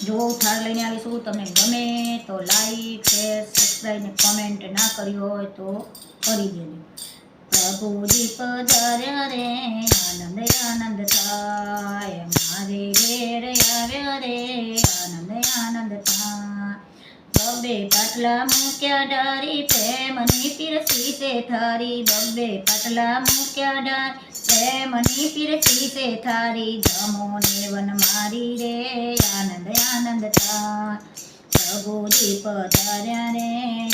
જો થાળ લઈને આવીશું તમને ગમે તો લાઈક શેર સબસ્ક્રાઈબ ને કોમેન્ટ ના કર્યું હોય તો કરી દેજો. પ્રભુજી પધાર્યા રે પાટલા મૂક્યા ડારી પ્રેમની પીરસી તે થારી. બબ્બે પટલા મૂક્યા ડારી પ્રેમની પીરસી તે થારી. જમો વન મારી રે, આનંદ આનંદ થાય પ્રભુજી પધાર્યા રે,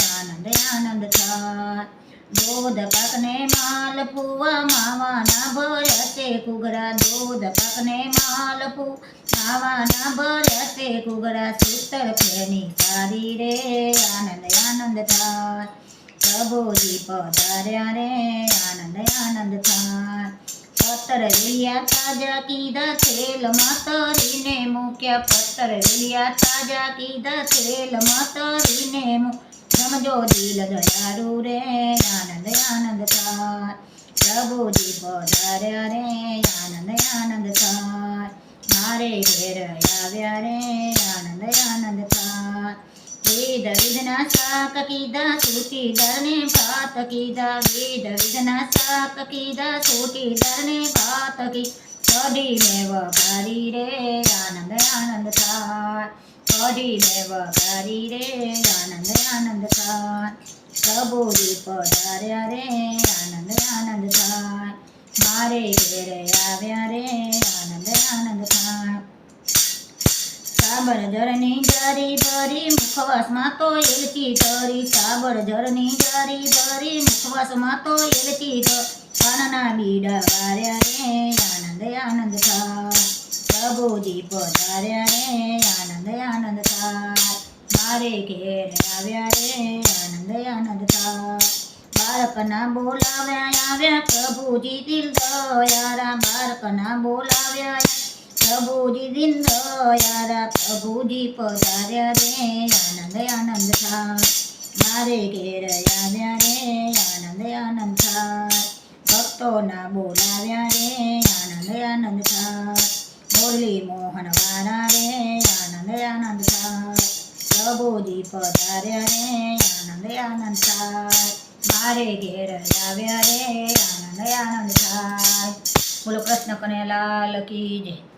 આનંદ આનંદ થાય દૂધ પાકને માલ ફૂવા માવાના ભરસે કુગરા દૂધ પાકને માલ ફૂ માવાના ભરસે કુગરા સૂતર ફેની સારી રે, આનંદ આનંદ થાય પ્રભુજી પધાર્યા રે, આનંદ આનંદ થાય પત્તર વેલિયા તાજા કીધા તેલમાં માતરીને મૂક્યા પત્તર વેલિયા તાજા કીધા તેલમાં માતરીને મૂક્યા સમજો દિલ દયાળુ રે પ્રભુજી પધાર્યા રે આનંદ આનંદ થાય મારે ઘેર આવ્યા રે આનંદ આનંદ થાય વેદ વિધના શાક કીધા સૂટીદાર દરને ભાત કીધા વેદ વિધના શાક કીધા સૂટીદાર દરને ભાત કી કડી મેવ કરી રે આનંદ આનંદ થાય મેવ કરી રે આનંદ આનંદ થાય પ્રભુજી પધાર્યા રે મારે ઘેરે આવ્યા રે આનંદ આનંદ થાય સાબર જરની જારી ભરી મુખવાસમાં તો એલચી ધરી સાબર જરની જારી ભરી મુખવાસમાં તો એલચી પાનના બીડા વાર્યા રે આનંદ આનંદ થાય પ્રભુજી પધાર્યા રે આનંદ આનંદ થાય મારે ઘેર આવ્યા રે આનંદ આનંદ થાય બાળકના બોલાવ્યા આવ્યા પ્રભુજી દિલ દયારા બાળકના બોલાવ્યા પ્રભુજી દિન દયારા, પ્રભુજી પધાર્યા રે, આનંદ આનંદ થાય. મારે ઘેર આવ્યા રે, આનંદ આનંદ થાય. ભક્તોના બોલાવ્યા રે, આનંદ આનંદ થાય. મોહન પ્રભુજી પધાર્યા રે, આનંદ આનંદ થાય. મારે ઘેર આવ્યા રે, આનંદ આનંદ થાય. બોલો કૃષ્ણ કનૈયા લાલ કી જય.